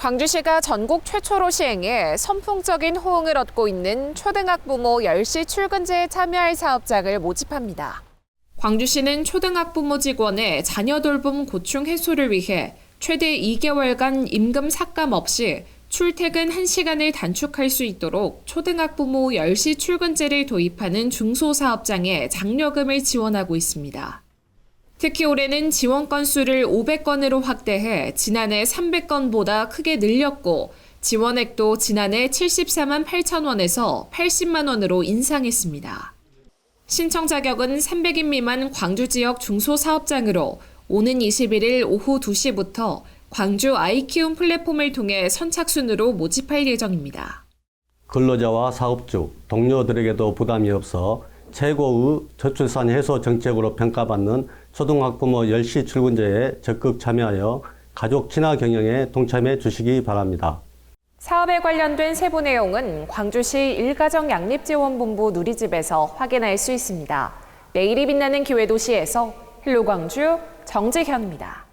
광주시가 전국 최초로 시행해 선풍적인 호응을 얻고 있는 초등학부모 10시 출근제에 참여할 사업장을 모집합니다. 광주시는 초등학부모 직원의 자녀 돌봄 고충 해소를 위해 최대 2개월간 임금 삭감 없이 출퇴근 1시간을 단축할 수 있도록 초등학부모 10시 출근제를 도입하는 중소사업장에 장려금을 지원하고 있습니다. 특히 올해는 지원 건수를 500건으로 확대해 지난해 300건보다 크게 늘렸고 지원액도 지난해 74만 8천 원에서 80만 원으로 인상했습니다. 신청 자격은 300인 미만 광주 지역 중소사업장으로 오는 21일 오후 2시부터 광주 아이키움 플랫폼을 통해 선착순으로 모집할 예정입니다. 근로자와 사업주, 동료들에게도 부담이 없어 최고의 저출산 해소 정책으로 평가받는 초등학부 모 10시 출근제에 적극 참여하여 가족 친화 경영에 동참해 주시기 바랍니다. 사업에 관련된 세부 내용은 광주시 일가정 양립지원본부 누리집에서 확인할 수 있습니다. 내일이 빛나는 기회도시에서 헬로 광주 정재현입니다.